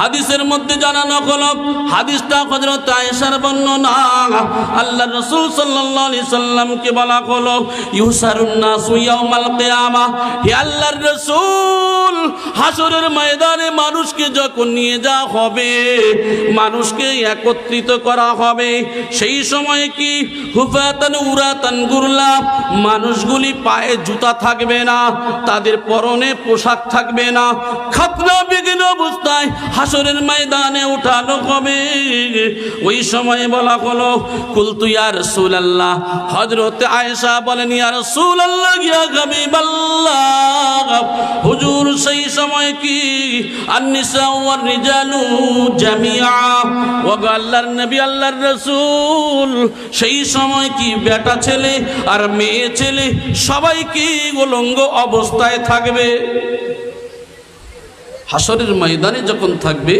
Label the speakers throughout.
Speaker 1: হাদিসের মধ্যে জানানো হাদিসটা হযরত আয়েশার বর্ণনা। সাল্লামকে বলা ইয়াউমাল হে আল্লাহর ময়দানে মানুষকে যখন নিয়ে যাওয়া হবে, মানুষকে একত্রিত করা হবে। সেই সময় কি? হুফাতান উরাতান গুরলা, মানুষগুলি পায়ে জুতা থাকবে না, তাদের পরনে পোশাক থাকবে না। খাতনা বিঘ্ন অবস্থায় হাসরের ময়দানে উঠানো হবে ওই সময় বলা হলো, কুলতু ইয়া রাসূলুল্লাহ। হযরত আয়েশা বলেন, ইয়া রাসূলুল্লাহ, ইয়া হাবিবাল্লাহ হুজুর, সেই সময় কি? আন-নিসা ওয়ার রিজালু জামিআ। ও আল্লাহর নবী, আল্লাহর রাসূল। সেই সময় কি বেটা ছেলে আর মেয়ে ছেলে সবাই কি উলঙ্গ অবস্থায় থাকবে? হাসরের ময়দানে যখন থাকবে,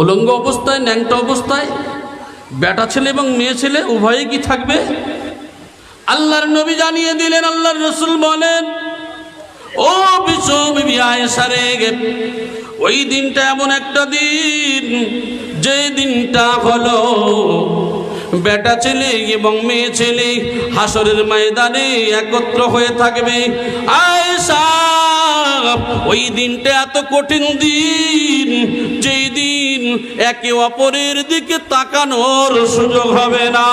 Speaker 1: উলঙ্গ অবস্থায়, ন্যাংটা অবস্থায়, বেটা ছেলে এবং মেয়ে ছেলে উভয়ে কি থাকবে? আল্লাহর নবী জানিয়ে দিলেন, আল্লাহর রসুল বলেন, ও ওই দিনটা এমন একটা দিন যে দিনটা হলো বেটা ছেলে এবং মেয়ে ছেলে হাসরের ময়দানে একত্র হয়ে থাকবে। আয়সা ওই দিনটা এত কঠিন দিন, যেই দিন একে অপরের দিকে তাকানোর সুযোগ হবে না।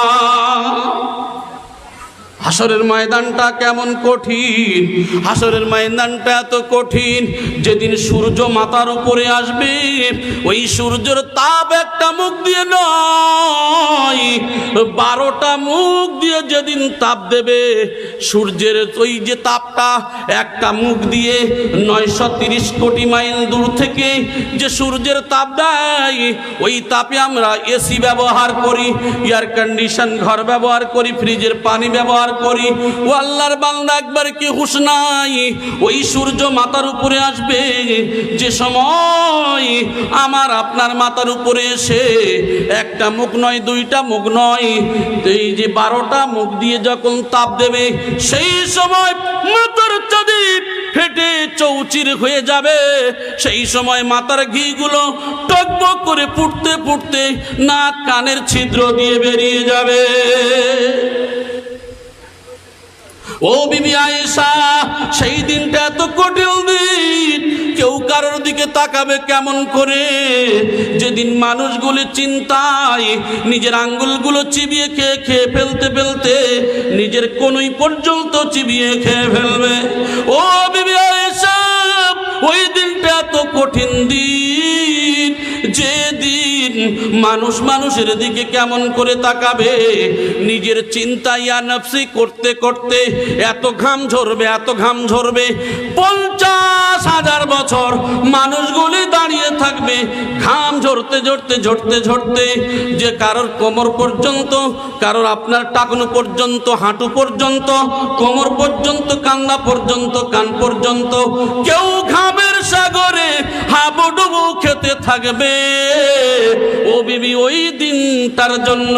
Speaker 1: হাসরের ময়দানটা কেমন কঠিন? হাসরের ময়দানটা এত কঠিন, যেদিন সূর্য মাথার উপরে আসবে, ওই সূর্যের তাপ একটা মুখ দিয়ে নয়, বারোটা মুখ দিয়ে যেদিন তাপ দেবে, সূর্যের ওই যে তাপটা একটা মুখ দিয়ে নয়শো তিরিশ কোটি মাইল দূর থেকে যে সূর্যের তাপ দেয়, ওই তাপে আমরা এসি ব্যবহার করি এয়ার কন্ডিশন ঘর ব্যবহার করি ফ্রিজের পানি ব্যবহার করি। ও আল্লাহর বান্দা একবার কি হুশ নাই? ওই সূর্য মাথার উপরে আসবে। যে সময় আমার আপনার মাথার উপরে এসে একটা মুখ নয়, দুইটা মুখ নয়, এই যে বারোটা মুখ দিয়ে যখন তাপ দেবে, সেই সময় মাথার চাঁদি ফেটে চৌচির হয়ে যাবে। সেই সময় মাথার ঘিগুলো টকবক করে ফুটতে ফুটতে না কানের ছিদ্র দিয়ে বেরিয়ে যাবে। ও বিবি আয়েশা, সেই দিনটা এত কঠিন দিন। কেউ কারোর দিকে তাকাবে কেমন করে? যেদিন মানুষগুলি চিন্তায়, নিজের আঙ্গুলগুলো চিবিয়ে খেয়ে খেয়ে ফেলতে ফেলতে নিজের কোনই পর্যন্ত চিবিয়ে খেয়ে ফেলবে। ও বিবি আয়েশা, ওই দিনটা এত কঠিন দিন। যে দিন মানুষ মানুষের দিকে কেমন করে তাকাবে? নিজের চিন্তা ইয়া করতে করতে এত ঘাম ঝরবে, এত ঘাম ঝরবে। পঞ্চাশ হাজার বছর মানুষগুলি দাঁড়িয়ে থাকবে, ঘাম ঝরতে ঝরতে ঝরতে ঝরতে। যে কারোর কোমর পর্যন্ত, কারোর আপনার টাকনু পর্যন্ত, হাঁটু পর্যন্ত, কোমর পর্যন্ত, কান্না পর্যন্ত, কান পর্যন্ত, কেউ ঘামের সাগরে হাবুডুবু খেতে থাকবে। ও বিবি, ওই দিনটার জন্য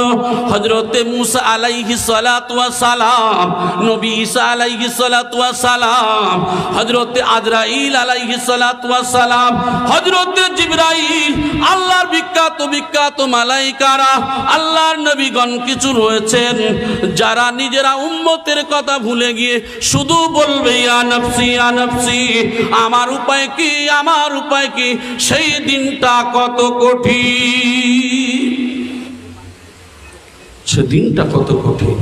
Speaker 1: হজরতে মুসা আলাইহি সালাতু ওয়া সালাম নবী ঈসা আলাইহি সালাতু ওয়া সালাম হজরতে আজরাইল আলাইহি সালাতু ওয়া সালাম হজরতে জিবরাইল, আল্লাহর বিখ্যাত বিখ্যাত মালাইকারা, আল্লাহর নবীগণ কিছু রয়েছেন যারা নিজেরা উম্মতের কথা ভুলে গিয়ে শুধু বলবে, ইয়া নফসি ইয়া নফসি, আমার উপায় কি, আমার উপায় কি? সেই দিনটা কত কঠিন। সে দিনটা কত কঠিন।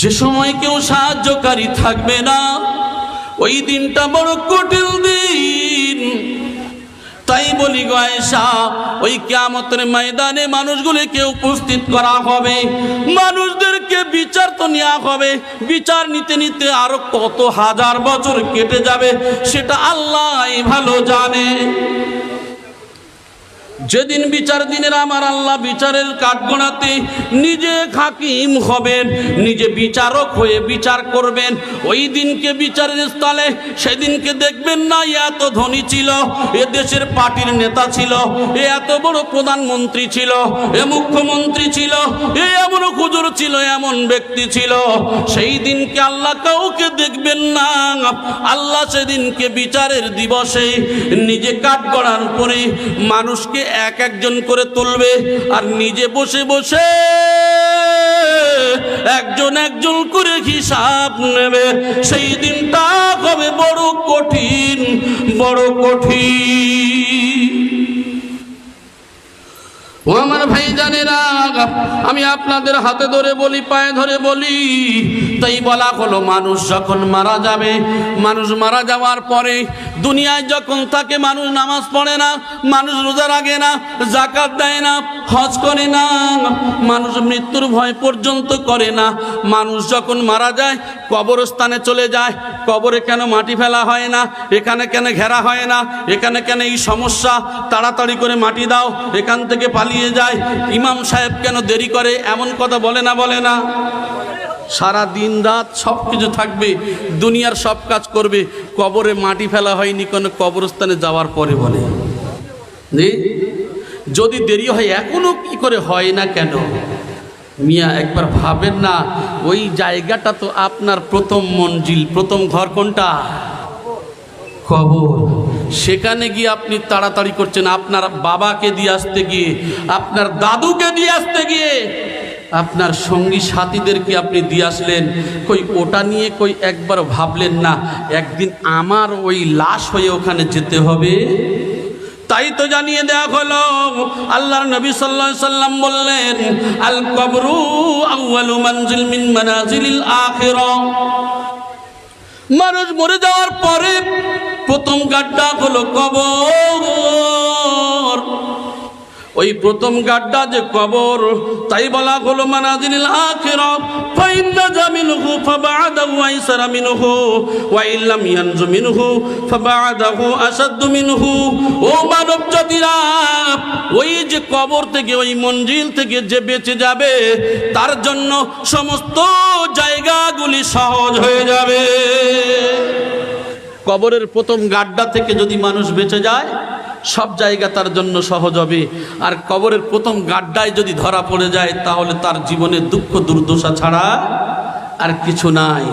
Speaker 1: যে সময় কেউ সাহায্যকারী থাকবে না, ওই দিনটা বড় কঠিন দিন। তাই বলি গয়েশা ওই কিয়ামতের ময়দানে মানুষগুলিকে উপস্থিত করা হবে? মানুষদেরকে বিচার তো নেওয়া হবে। বিচার নিতে নিতে আরও কত হাজার বছর কেটে যাবে, সেটা আল্লাহ ভালো জানে। যেদিন বিচার দিনের আমার আল্লাহ বিচারের কাঠগোড়াতে নিজে হাকিম হবেন, নিজে বিচারক হয়ে বিচার করবেন। ওই দিনকে বিচারের স্থলে, সেদিনকে দেখবেন না এত ধনী ছিল, এ দেশের পার্টির নেতা ছিল, এ এত বড় প্রধানমন্ত্রী ছিল, এ মুখ্যমন্ত্রী ছিল, এ এমন হুজুর ছিল, এমন ব্যক্তি ছিল। সেই দিনকে আল্লাহ কাউকে দেখবেন না। আল্লাহ সেদিনকে বিচারের দিবসে নিজে কাঠ গড়ার উপরে মানুষকে এক একজন করে তুলবে আর নিজে বসে বসে একজন একজন করে হিসাব নেবে। সেই দিনটা হবে বড় কঠিন বড় কঠিন। ও আমার ভাই জানে জানেরা আমি আপনাদের হাতে ধরে বলি, পায়ে ধরে বলি, তাই বলা হলো মানুষ যখন মারা যাবে, মানুষ মারা যাওয়ার পরে দুনিয়ায় যখন থাকে, মানুষ নামাজ পড়ে না, মানুষ রোজা রাখে না জাকাত দেয় না, হজ করে না, মানুষ মৃত্যুর ভয় পর্যন্ত করে না, মানুষ যখন মারা যায়, কবরস্থানে চলে যায়, কবরে কেন মাটি ফেলা হয় না, এখানে কেন ঘেরা হয় না, এখানে কেন এই সমস্যা, তাড়াতাড়ি করে মাটি দাও, এখান থেকে পালিয়ে যায়, ইমাম সাহেব কেন দেরি করে? এমন কথা বলে না বলে না। সারা দিন রাত সব কিছু থাকবে, দুনিয়ার সব কাজ করবে, কবরে মাটি ফেলা হয়নি, কোনো কবরস্থানে যাওয়ার পরে বলে? যদি দেরি হয়, এখনও কি করে হয় না কেন? মিয়া, একবার ভাবেন না, ওই জায়গাটা তো আপনার প্রথম মঞ্জিল, প্রথম ঘর কোনটা? কবর। সেখানে গিয়ে আপনি তাড়াতাড়ি করছেন। আপনার বাবাকে দিয়ে আসতে গিয়ে, আপনার দাদুকে দিয়ে আসতে গিয়ে, আপনার সঙ্গী সাথীদেরকে আপনি দিয়ে আসলেন। কই, ওটা নিয়ে কই একবার ভাবলেন না, একদিন আমার ওই লাশ হয়ে ওখানে যেতে হবে? তাই তো জানিয়ে দেওয়া হলো, আল্লাহর নবী আলাইহি সাল্লাম বললেন, আল কবরু আউয়ালু মানজিল মিন মানাজিলিল আখিরাহ মানুষ মরে যাওয়ার পরে প্রথম গাড্ডা হলো কবর। ওই প্রথম গাড্ডা যে কবর, তাই বলা হলো ও ওই যে কবর থেকে, ওই মঞ্জিল থেকে যে বেঁচে যাবে, তার জন্য সমস্ত জায়গাগুলি সহজ হয়ে যাবে। কবরের প্রথম গাড্ডা থেকে যদি মানুষ বেঁচে যায় সব জায়গা তার জন্য সহজ হবে। আর কবরের প্রথম গাড্ডায় যদি ধরা পড়ে যায়, তাহলে তার জীবনে দুঃখ দুর্দশা ছাড়া আর কিছু নাই।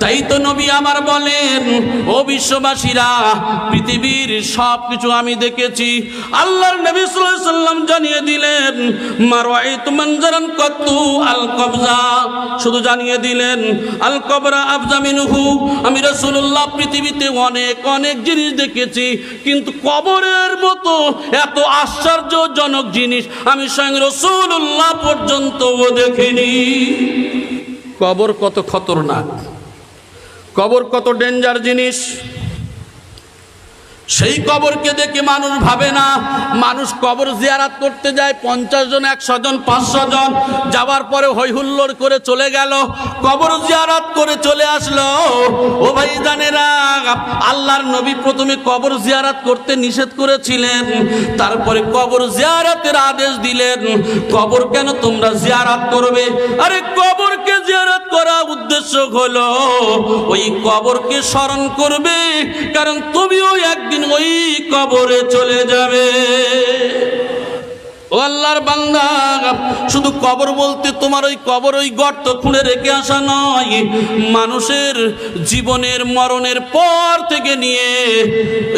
Speaker 1: তাই তো নবী আমার বলেন, ও বিশ্ববাসীরা, পৃথিবীর সব কিছু আমি দেখেছি। আল্লাহর নবী সাল্লাম জানিয়ে দিলেন মারাইতু মানজারান কতু আল কবজা। শুধু জানিয়ে দিলেন আল কবরা আফজা মিনহু। আমি রাসূলুল্লাহ পৃথিবীতে অনেক অনেক জিনিস দেখেছি, কিন্তু কবরের মতো এত আশ্চর্যজনক জিনিস আমি স্বয়ং রাসূলুল্লাহ পর্যন্তও দেখিনি। কবর কত খতরনাক। কবর কত ডেঞ্জার জিনিস? সেই কবরকে দেখে মানুষ ভাবে না। মানুষ কবর জিয়ারাত করতে যায়, পঞ্চাশ জন, একশো জন, পাঁচশো জন। যাওয়ার পরে হই হুল্লোড় করে চলে গেল। কবর জিয়ারাত করে চলে আসলো। ও ভাই জানেরা, আল্লাহর নবী প্রথমে কবর জিয়ারাত করতে নিষেধ করেছিলেন। তারপরে কবর জিয়ারাতের আদেশ দিলেন। কবর কেন তোমরা জিয়ারাত করবে? আরে কবরকে জিয়ারাত করা উদ্দেশ্য হলো, ওই কবরকে স্মরণ করবে। কারণ তুমিও একদিন ওই কবরে চলে যাবে। ও আল্লাহর বান্দা, শুধু কবর বলতে তোমার ওই কবর, ওই গর্ত খুঁড়ে রেখে আসা নয়। মানুষের জীবনের, মরণের পর থেকে নিয়ে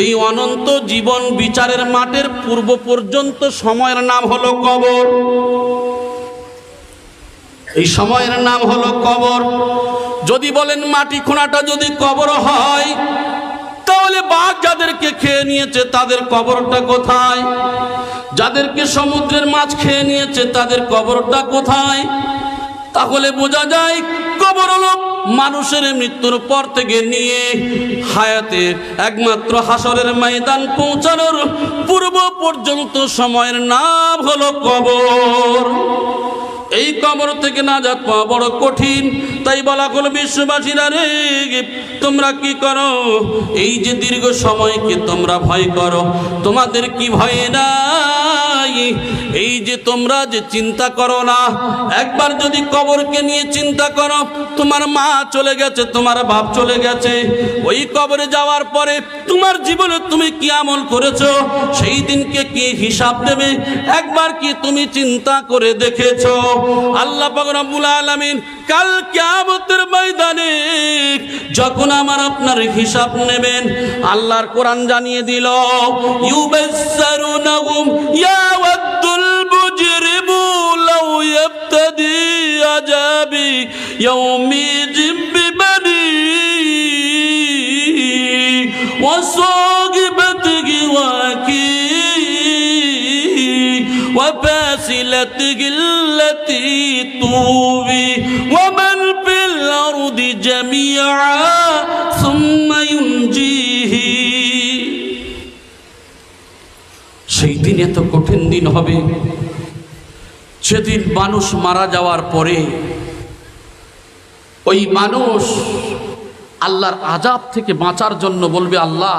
Speaker 1: এই অনন্ত জীবন বিচারের মাঠের পূর্ব পর্যন্ত সময়ের নাম হলো কবর। এই সময়ের নাম হলো কবর। যদি বলেন মাটি খোঁড়াটা যদি কবর হয় তাহলে বাঘ যাদেরকে খেয়ে নিয়েছে, তাদের কবরটা কোথায়? যাদেরকে সমুদ্রের মাছ খেয়ে নিয়েছে, তাদের কবরটা কোথায়? তাহলে বোঝা যায় কবর হলো মানুষের মৃত্যুর পর থেকে নিয়ে হায়াতের একমাত্র হাসরের ময়দান পৌঁছানোর পূর্ব পর্যন্ত সময়ের নাম হলো কবর। এই কবর থেকে নাজাত পাওয়া বড় কঠিন তাই বলা হলো বিশ্ববাসীরা রে, তোমরা কি করো? এই যে দীর্ঘ সময়কে তোমরা ভয় করো, তোমাদের কি ভয় নাই? এই যে তোমরা যে চিন্তা করো না, একবার যদি কবরকে নিয়ে চিন্তা করো, তোমার মা চলে গেছে, তোমার বাপ চলে গেছে, ওই কবরে যাওয়ার পরে তোমার জীবনে তুমি কি আমল করেছ? সেই দিনকে কি হিসাব দেবে? একবার কি তুমি চিন্তা করে দেখেছ? আল্লাহ পাক রব্বুল আলামিন কাল কিয়ামতের ময়দানে যখন আমার আপনার হিসাব নেবেন আল্লাহর কোরআন জানিয়ে দিল ইউবাসসারুনাহুম ইয়া ওয়াদ্দুল মুজরিমু লাউ ইয়াবতাদি আজাবি ইয়াউমি জিব্বিবানি وصاحبته وكي وفاصلته التي توي ومن في الأرض جميعا ثم ينجيه সেই দিন এত কঠিন দিন হবে সেদিন মানুষ মারা যাওয়ার পরে ওই মানুষ আল্লাহর আজাব থেকে বাঁচার জন্য বলবে আল্লাহ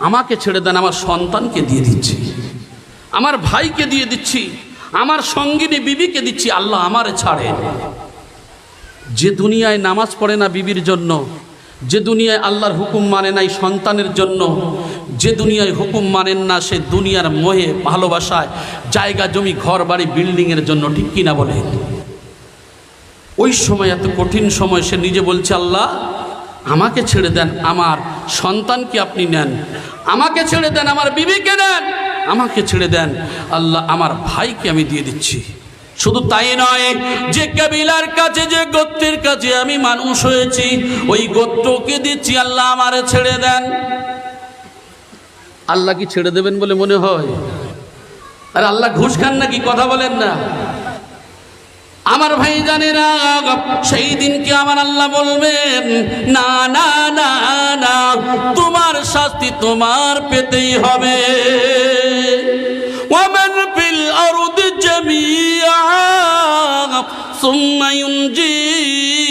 Speaker 1: আমাকে ছেড়ে দেন আমার সন্তানকে দিয়ে দিচ্ছি আমার ভাইকে দিয়ে দিচ্ছি আমার সঙ্গিনী বিবিকে দিচ্ছি আল্লাহ আমারে ছাড়েন যে দুনিয়ায় নামাজ পড়ে না বিবির জন্য, যে দুনিয়ায় আল্লাহর হুকুম মানে নাই সন্তানের জন্য, যে দুনিয়ায় হুকুম মানেন না সে দুনিয়ার মোহে, ভালোবাসায়, জায়গা, জমি, ঘর, বাড়ি বিল্ডিংয়ের জন্য ঠিক কিনা বলে? ওই সময় এত কঠিন সময় সে নিজে বলছে, আল্লাহ, আমাকে ছেড়ে দেন, আমার সন্তানকে আপনি নেন। আমাকে ছেড়ে দেন, আমার বিবিকে দেন আমাকে ছেড়ে দেন। আল্লাহ, আমার ভাইকে আমি দিয়ে দিচ্ছি। শুধু তাই নয়, যে কাবিলার কাছে, যে গোত্রের কাছে আমি মানুষ হয়েছি, ওই গোত্রকে দিচ্ছি আল্লাহ আমারে ছেড়ে দেন। আল্লাহ কি ছেড়ে দেবেন বলে মনে হয়? আর আল্লাহ ঘুষ খান নাকি? কথা বলেন না। আমার ভাই জানে না সেই দিনকে আমার আল্লাহ বলবেন, না না না না, তোমার শাস্তি তোমার পেতেই হবে। সুম্মা ইউনজিহি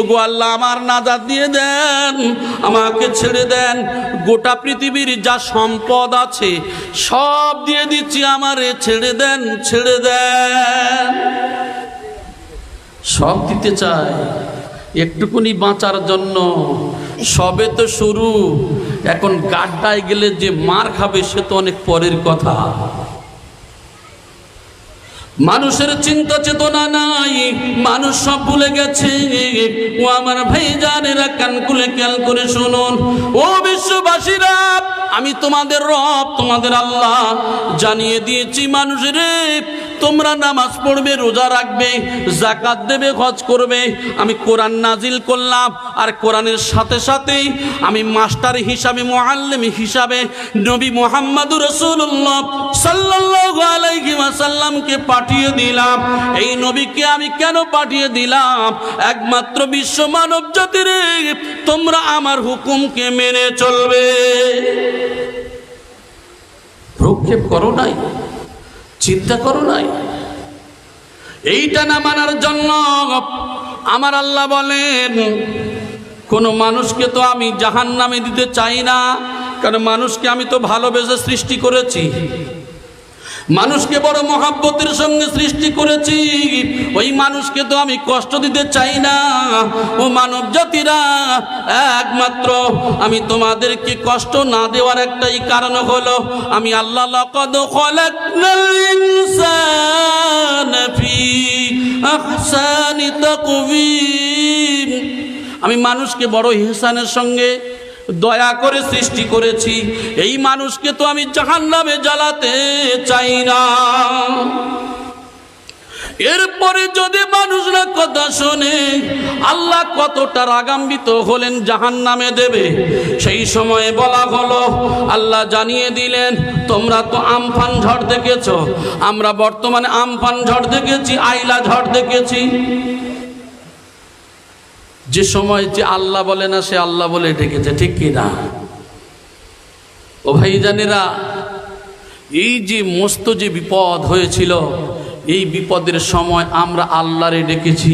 Speaker 1: ওগো আল্লাহ, আমার নাজাদ দিয়ে দেন, আমাকে ছেড়ে দেন। গোটা পৃথিবীর যা সম্পদ আছে, সব দিয়ে দিচ্ছি, আমারে ছেড়ে দেন ছেড়ে দেন। সব দিতে চায় একটুকুনি বাঁচার জন্য। সবে তো শুরু, এখন গাড্ডায় গেলে যে মার খাবে, সে তো অনেক পরের কথা। মানুষের চিন্তা চেতনা নাই, মানুষ সব ভুলে গেছে। ও আমার ভাই জানেরা কান খুলে খেয়াল করে শুনুন। ও বিশ্ববাসীরা, আমি তোমাদের রব, তোমাদের আল্লাহ জানিয়ে দিয়েছি মানুষের। তোমরা নামাজ পড়বে, রোজা রাখবে জাকাত দেবে, হজ করবে। আমি কোরআন নাজিল করলাম, আর কোরআনের সাথে সাথেই আমি মাস্টার হিসাবে, মোয়াল্লেম হিসাবে নবী মোহাম্মদুর রসুল্লাহ ওয়াসাল্লামকে পাঠিয়ে দিলাম। এই নবীকে আমি কেন পাঠিয়ে দিলাম? একমাত্র বিশ্ব মানব জাতির, তোমরা আমার হুকুমকে মেনে চলবে। প্রক্ষেপ করো নাই? চিন্তা করো নাই। এইটা না মানার জন্য আমার আল্লাহ বলেন, কোনো মানুষকে তো আমি জাহান নামে দিতে চাই না, কারণ মানুষকে আমি তো ভালোবেসে সৃষ্টি করেছি। মানুষকে বড় মহাব্বতের সঙ্গে সৃষ্টি করেছি। ওই মানুষকে তো আমি কষ্ট দিতে চাই না। ও মানব জাতিরা, একমাত্র আমি তোমাদেরকে কষ্ট না দেওয়ার একটাই কারণ হলো, আমি আল্লাহ লাকাদ আমি মানুষকে বড় ইহসানের সঙ্গে দয়া করে সৃষ্টি করেছি। এই মানুষকে তো আমি জাহান নামে জ্বালাতে চাই না। এরপরে যদি মানুষরা কথা শোনে, আল্লাহ কতটা রাগাম্বিত হলেন জাহান নামে দেবে। সেই সময়ে বলা হলো, আল্লাহ জানিয়ে দিলেন, তোমরা তো আমফান ঝড় দেখেছ, আমরা বর্তমানে আমফান ঝড় দেখেছি, আইলা ঝড় দেখেছি। যে সময় যে আল্লাহ বলে না, সে আল্লাহ বলে ডেকেছে, ঠিক কি না? ও ভাই জানেরা এই যে মস্ত যে বিপদ হয়েছিল, এই বিপদের সময় আমরা আল্লাহরে ডেকেছি,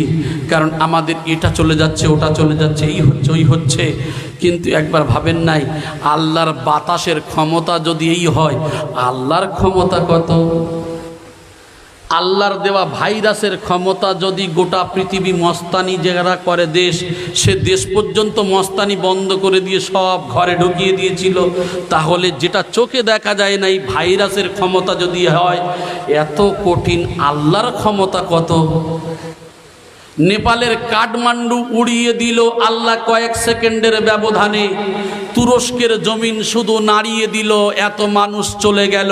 Speaker 1: কারণ আমাদের এটা চলে যাচ্ছে, ওটা চলে যাচ্ছে, এই হচ্ছে, ওই হচ্ছে। কিন্তু একবার ভাবেন নাই, আল্লাহর বাতাসের ক্ষমতা যদি এই হয়, আল্লাহর ক্ষমতা কত? আল্লাহর দেওয়া ভাইরাসের ক্ষমতা যদি গোটা পৃথিবী মস্তানি যারা করে দেশ, সে দেশ পর্যন্ত মস্তানি বন্ধ করে দিয়ে সব ঘরে ঢুকিয়ে দিয়েছিল। তাহলে যেটা চোখে দেখা যায় না, এই ভাইরাসের ক্ষমতা যদি হয়, এত কঠিন আল্লাহর ক্ষমতা কত? নেপালের কাঠমান্ডু উড়িয়ে দিল আল্লাহ কয়েক সেকেন্ডের ব্যবধানে। তুরস্কের জমিন শুধু নাড়িয়ে দিল, এত মানুষ চলে গেল।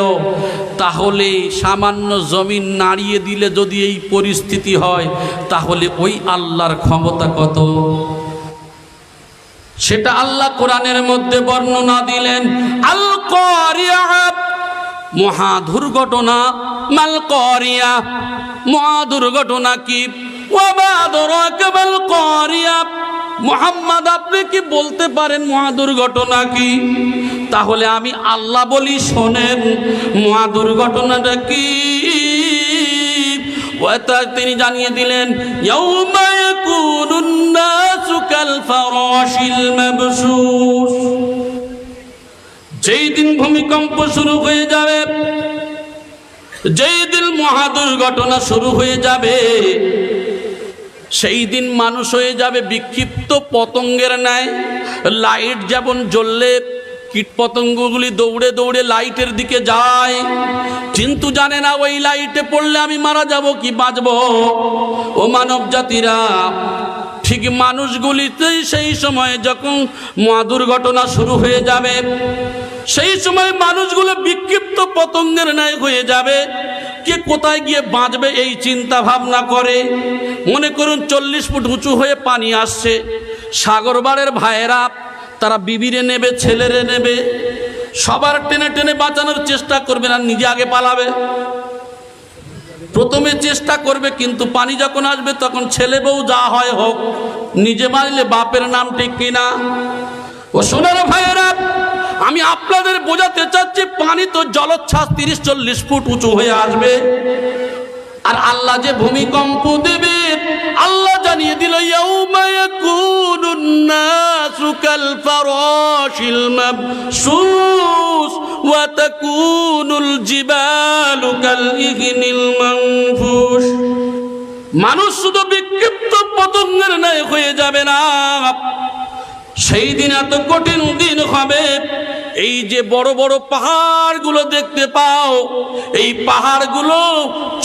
Speaker 1: তাহলে সামান্য জমিন নাড়িয়ে দিলে যদি এই পরিস্থিতি হয়, তাহলে ওই আল্লাহর ক্ষমতা কত? সেটা আল্লাহ কোরআনের মধ্যে বর্ণনা দিলেন আল মহা দুর্ঘটনা। মাল করিয়া মহা দুর্ঘটনা কি? করিয়া মোহাম্মদ, আপনি কি বলতে পারেন মহা দুর্ঘটনা কি? তাহলে আমি আল্লাহ বলি, শোনেন মহা দুর্ঘটনাটা কি তিনি জানিয়ে দিলেন যেই দিন ভূমিকম্প শুরু হয়ে যাবে, যেই দিন মহা দুর্ঘটনা শুরু হয়ে যাবে সেই দিন মানুষ হয়ে যাবে বিক্ষিপ্ত পতঙ্গের ন্যায়। লাইট যেমন জ্বললে কীট পতঙ্গগুলি দৌড়ে দৌড়ে লাইটের দিকে যায়। কিন্তু জানে না ওই লাইটে পড়লে আমি মারা যাব কি বাঁচব? ও মানব জাতিরা, ঠিক মানুষগুলিতেই সেই সময় যখন দুর্ঘটনা শুরু হয়ে যাবে, সেই সময় মানুষগুলো বিক্ষিপ্ত পতঙ্গের ন্যায় হয়ে যাবে। কে কোথায় গিয়ে বাঁচবে এই চিন্তা ভাবনা করে? মনে করুন চল্লিশ ফুট উঁচু হয়ে পানি আসছে। সাগরবাড়ের ভাইয়েরা, তারা বিবিরে নেবে, ছেলেরে নেবে। সবার টেনে টেনে বাঁচানোর চেষ্টা করবে না, নিজে আগে পালাবে। প্রথমে চেষ্টা করবে, কিন্তু পানি যখন আসবে, তখন ছেলে বউ যা হয় হোক, নিজে মারলে বাপের নাম ঠিক কিনা? ও সোনার ভাইয়েরা আমি আপনাদের বোঝাতে চাচ্ছি, পানি তো জলোচ্ছ্বাস তিরিশ চল্লিশ ফুট উঁচু হয়ে আসবে। আর আল্লাহ যে ভূমিকম্প দেবে, আল্লাহ জানিয়ে দিল মানুষ শুধু বিক্ষিপ্ত পতঙ্গের ন্যায় হয়ে যাবে না। সেই দিন এত কঠিন দিন হবে। এই যে বড় বড় পাহাড়গুলো দেখতে পাও, এই পাহাড়গুলো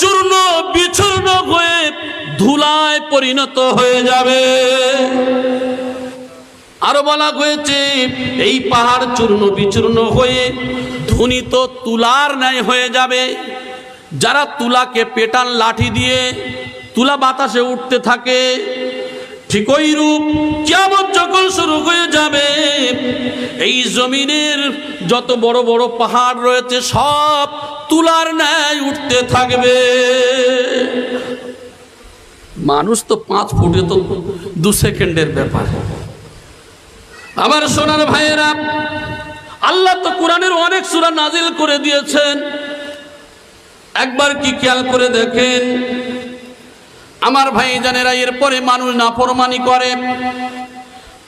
Speaker 1: চূর্ণ বিচূর্ণ হয়ে ধুলায় পরিণত হয়ে যাবে। আরও বলা হয়েছে, এই পাহাড় চূর্ণ বিচূর্ণ হয়ে ধুনিত তুলার ন্যায় হয়ে যাবে। যারা তুলাকে পেটান লাঠি দিয়ে, তুলা বাতাসে উঠতে থাকে ঠিক ওই রূপ কেমন যখন শুরু হয়ে যাবে, এই জমিনের যত বড় বড় পাহাড় রয়েছে, সব তুলার ন্যায় উঠতে থাকবে। মানুষ তো পাঁচ ফুটে তো দু সেকেন্ডের ব্যাপার। আমার সোনার ভাইয়েরা, আল্লাহ তো কোরআনের অনেক সুরা নাজিল করে দিয়েছেন। একবার কি খেয়াল করে দেখেন আমার ভাই জানেরা এরপরে মানুষ না নাফরমানি করে।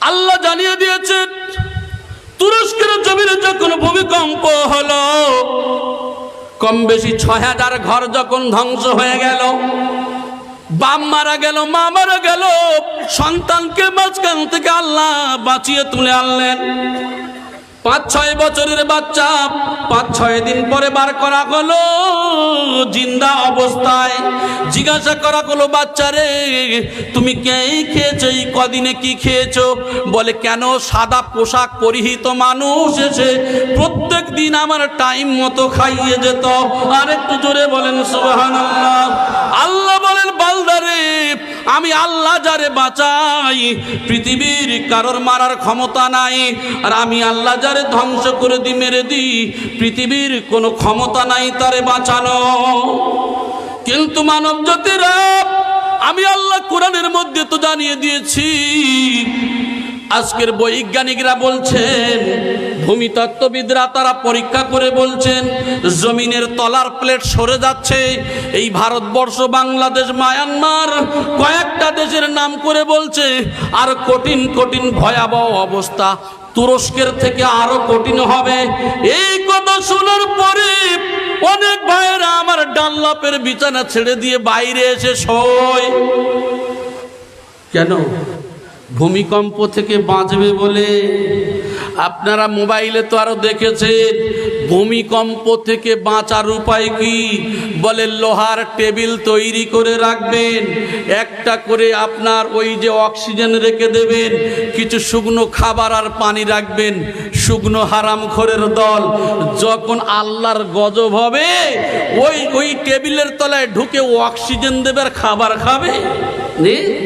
Speaker 1: আল্লাহ জানিয়ে দিয়েছেন তুরস্কের জমিনে যখন ভূমিকম্প হলো, কম বেশি ছয় হাজার ঘর যখন ধ্বংস হয়ে গেল, বাপ মারা গেল, মা মারা গেল, সন্তানকে মাঝখান থেকে আল্লাহ বাঁচিয়ে তুলে আনলেন। পাঁচ ছয় বছরের বাচ্চা পাঁচ ছয় দিন পরে বার করা হলো জিন্দা অবস্থায়। জিজ্ঞাসা করা হলো বাচ্চারে তুমি কে খেয়েছো, এই কদিনে কি খেয়েছো? বলে, কেন সাদা পোশাক পরিহিত মানুষ এসে প্রত্যেক দিন আমার টাইম মতো খাইয়ে যেত? আর একটু জোরে বলেন সোহান আল্লাহ বলেন বালদারে আমি আল্লাহ যারে বাঁচাই, পৃথিবীর কারোর মারার ক্ষমতা নাই, আর আমি আল্লাহ যারে ধ্বংস করে দি মেরে দি পৃথিবীর কোনো ক্ষমতা নাই তারে বাঁচানো। কিন্তু মানব জাতিরা, আমি আল্লাহ কোরআনের মধ্যে তো জানিয়ে দিয়েছি আজকের বৈজ্ঞানিকরা বলছেন, ভূমিতত্ত্ববিদরা তারা পরীক্ষা করে বলছেন, জমিনের তলার প্লেট সরে যাচ্ছে। এই ভারতবর্ষ, বাংলাদেশ, মায়ানমার কয়েকটা দেশের নাম করে বলছে, আর কঠিন কঠিন, ভয়াবহ অবস্থা তুরস্কের থেকে আরও কঠিন হবে। এই কথা শোনার পরে অনেক ভাইয়েরা আমার ডানলাপের বিছানা ছেড়ে দিয়ে বাইরে এসে শোয় কেন? ভূমিকম্প থেকে বাঁচবে বলে। আপনারা মোবাইলে তো আরও দেখেছেন, ভূমিকম্প থেকে বাঁচার উপায় কি? বলে লোহার টেবিল তৈরি করে রাখবেন, একটা করে আপনার ওই যে অক্সিজেন রেখে দেবেন, কিছু শুকনো খাবার আর পানি রাখবেন, শুকনো হারাম খোরের দল। যখন আল্লাহর গজব হবে, ওই ওই টেবিলের তলায় ঢুকে অক্সিজেন দেবে আর খাবার খাবে? নে?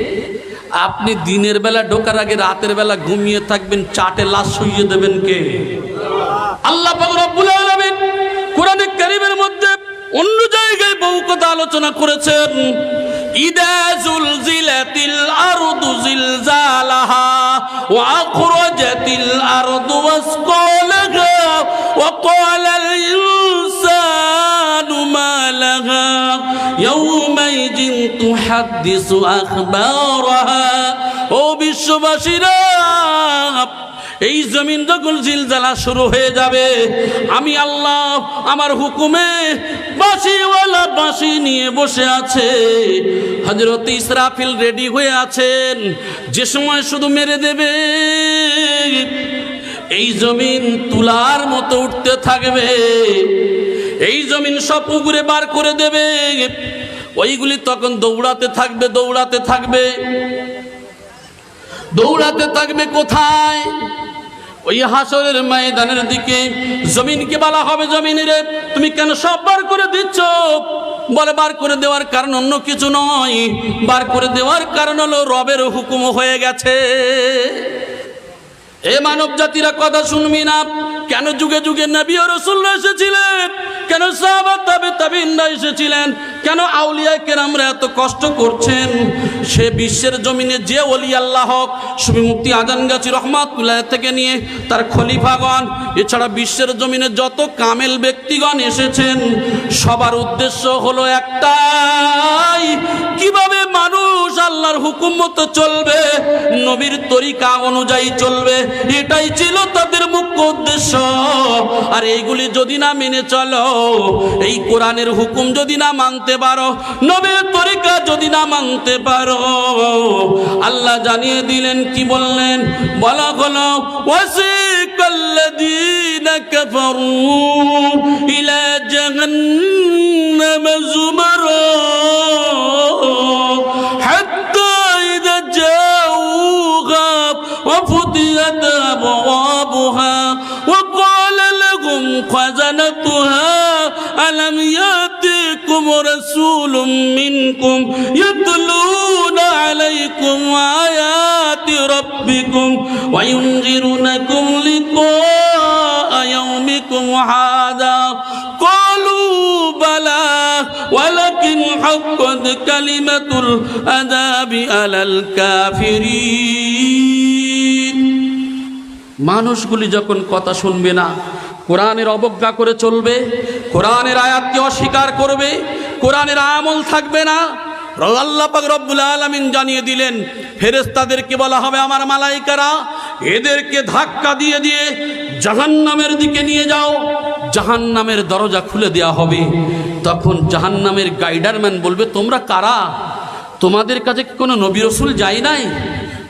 Speaker 1: আপনি দিনের বেলা ঢোকার আগে রাতের বেলা ঘুমিয়ে থাকবেন, চাটে লাশ শুইয়ে দেবেন কে? আল্লাহ রব্বুল কারীমের মধ্যে অন্য জায়গায় বহু কথা আলোচনা করেছেন, ইদা জুলজিলাতিল আরদু ইয়াউমাইযিন তুহাদ্দিসু আখবারাহা ও এই জমিন যখন জিলজালা শুরু হয়ে যাবে। আমি আল্লাহ আমার হুকুমে বাঁশিওয়ালা বাঁশি নিয়ে বসে আছে। হজরত ইসরাফিল রেডি হয়ে আছেন। যে সময় শুধু মেরে দেবে, এই জমিন তুলার মতো উঠতে থাকবে। এই জমিন সব পুকুরে বার করে দেবে। ওইগুলি তখন দৌড়াতে থাকবে দৌড়াতে থাকবে। দৌড়াতে থাকবে কোথায়? ওই হাসরের ময়দানের দিকে। জমিনকে বলা হবে জমিনের তুমি কেন সব বার করে দিচ্ছ? বলে বার করে দেওয়ার কারণ অন্য কিছু নয়। বার করে দেওয়ার কারণ হলো রবের হুকুম হয়ে গেছে। এ মানব জাতিরা কথা শুনবি না। কেন যুগে যুগে নবী ও এসেছিলেন? কেন সাহাবাত এসেছিলেন? কেন আউলিয়া কেরামরা এত কষ্ট করছেন? সে বিশ্বের জমিনে যে অলি আল্লাহ হক, সুবি মুক্তি আজান গাছি রহমাতুল্লাহ থেকে নিয়ে তার খলিফাগণ, এছাড়া বিশ্বের জমিনে যত কামেল ব্যক্তিগণ এসেছেন, সবার উদ্দেশ্য হলো একটাই, কীভাবে মানুষ আল্লাহর হুকুম মতো চলবে, নবীর তরিকা অনুযায়ী চলবে, এটাই ছিল তাদের মুখ্য উদ্দেশ্য। আর এইগুলি যদি না মেনে চলো, এই কোরআনের হুকুম যদি না মানতে পারো, নবীর তরিকা যদি না মানতে পারো, আল্লাহ জানিয়ে দিলেন, কি বললেন? বলা হলো, ওয়াসিকাল্লাযীনা خزنتها ألم يأتكم رسول منكم يتلون عليكم آيات ربكم وينذرونكم لقاء يومكم هذا قالوا بلى ولكن حقت كلمة العذاب على الكافرين মানুষগুলি যখন কথা শুনবে না কোরআনের অবজ্ঞা করে চলবে, কোরআনের আয়াতকে অস্বীকার করবে, কোরআনের আমল থাকবে না। পাক রব্বুল আলামিন জানিয়ে দিলেন, ফেরেশতাদেরকে বলা হবে, আমার মালাইকারা, এদেরকে ধাক্কা দিয়ে দিয়ে জাহান্নামের দিকে নিয়ে যাও। জাহান্নামের দরজা খুলে দেওয়া হবে। তখন জাহান্নামের গাইডারম্যান বলবে, তোমরা কারা? তোমাদের কাছে কোনো নবী রসুল যায় নাই?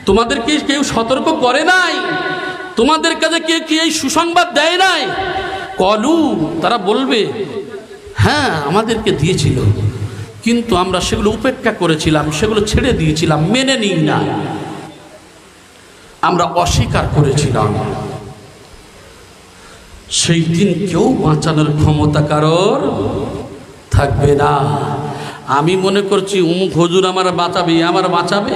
Speaker 1: তোমাদেরকে কেউ সতর্ক করে নাই? তোমাদের কাছে কে কি এই সুসংবাদ দেয় নাই? কলু, তারা বলবে হ্যাঁ আমাদেরকে দিয়েছিল। কিন্তু আমরা সেগুলো উপেক্ষা করেছিলাম, সেগুলো ছেড়ে দিয়েছিলাম, মেনে নিই না আমরা অস্বীকার করেছিলাম। সেই দিন কেউ বাঁচানোর ক্ষমতা কারোর থাকবে না। আমি মনে করছি উমুক হজুর আমার বাঁচাবে আমার বাঁচাবে।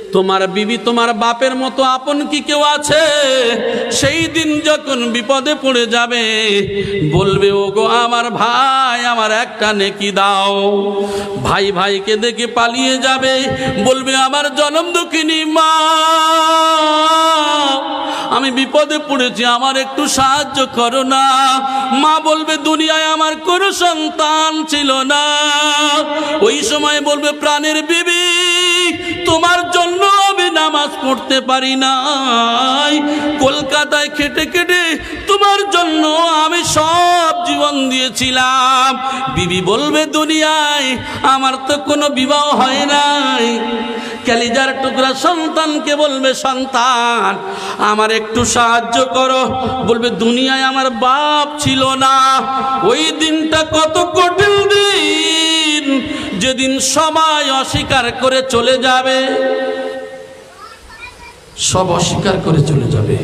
Speaker 1: তোমার বিবি তোমার বাপের মতো আপন কি কেউ আছে? সেই দিন যখন বিপদে পড়ে যাবে, বলবে ও গো আমার ভাই, আমার একটা নেকি দাও। ভাই ভাইকে দেখে পালিয়ে যাবে, বলবে, আমার জনম দুঃখিনী, মা। আমি বিপদে পড়েছি, আমার একটু সাহায্য করো না। মা বলবে, দুনিয়ায় আমার কোনো সন্তান ছিল না। ওই সময় বলবে, প্রাণের বিবি, তোমার পড়তে পারি নাই। কলকাতায় খেটে খেটে তোমার জন্য আমি সব জীবন দিয়েছিলাম। বিবি বলবে, দুনিয়ায় আমার তো কোনো বিবাহ হয় নাই। ক্যালিজার টুকরা সন্তানকে বলবে, সন্তান, আমার একটু সাহায্য করো। বলবে, দুনিয়ায় আমার বাপ ছিল না। ওই দিনটা কত কঠিন দিন। যেদিন সময় অস্বীকার করে চলে যাবে সব অস্বীকার করে চলে যাবে।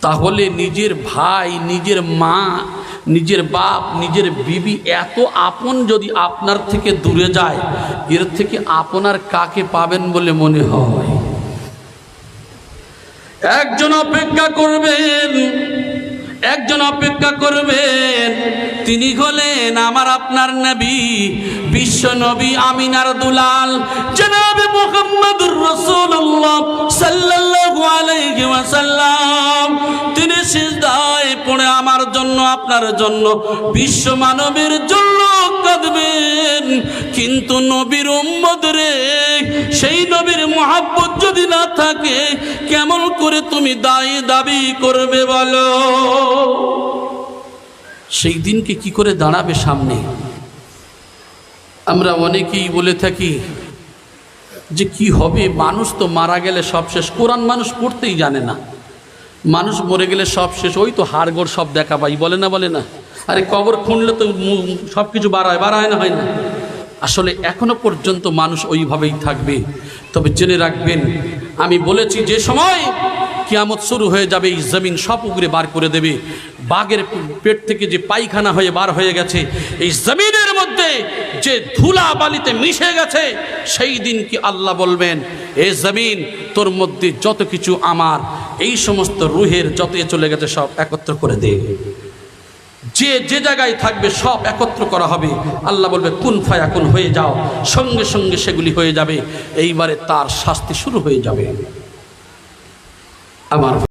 Speaker 1: তাহলে নিজের ভাই, নিজের মা, নিজের বাপ, নিজের বিবি এত আপন যদি আপনার থেকে দূরে যায়, এর থেকে আপনার কাকে পাবেন বলে মনে হয়? একজন অপেক্ষা করবেন। একজন অপেক্ষা করবেন। তিনি হলেন আমার আপনার নবী, বিশ্ব নবী আমিনার দুলাল, জনাবে মোহাম্মদুর রসুল্লাহ সাল্লাল্লাহু আলাইহি ওয়াসাল্লাম। তিনি সিজদায় পড়ে আমার জন্য, আপনার জন্য, বিশ্ব মানবের জন্য কাঁদবেন। কিন্তু নবীর উম্মত রে, সেই নবীর মহাব্বত যদি না থাকে, কেমন করে তুমি দায়ী দাবি করবে বলো? সেই দিনকে কি করে দাঁড়াবে সামনে? আমরা অনেকেই বলে থাকি যে কি হবে, মানুষ তো মারা গেলে সব শেষ। কোরআন মানুষ পড়তেই জানে না। মানুষ মরে গেলে সব শেষ। ওই তো হাড়গোড় সব দেখা পাই, বলে না বলে না? আরে কবর খুঁড়লে তো সব কিছু বাড়ায় বাড়ায় না, হয় না। আসলে এখনও পর্যন্ত মানুষ ওইভাবেই থাকবে। তবে জেনে রাখবেন, আমি বলেছি যে সময় কিয়ামত শুরু হয়ে যাবে, এই জমিন সব উগরে বার করে দেবে। বাঘের পেট থেকে যে পায়খানা হয়ে বার হয়ে গেছে, এই জমিনের মধ্যে যে ধুলা বালিতে মিশে গেছে, সেই দিন কি আল্লাহ বলবেন, এ জমিন, তোর মধ্যে যত কিছু আমার, এই সমস্ত রুহের যত চলে গেছে সব একত্র করে দে। যে যে জায়গায় থাকবে সব একত্র করা হবে। আল্লাহ বলবে, কোন ফায়া কোন হয়ে যাও। সঙ্গে সঙ্গে সেগুলি হয়ে যাবে। এইবারে তার শাস্তি শুরু হয়ে যাবে। আমার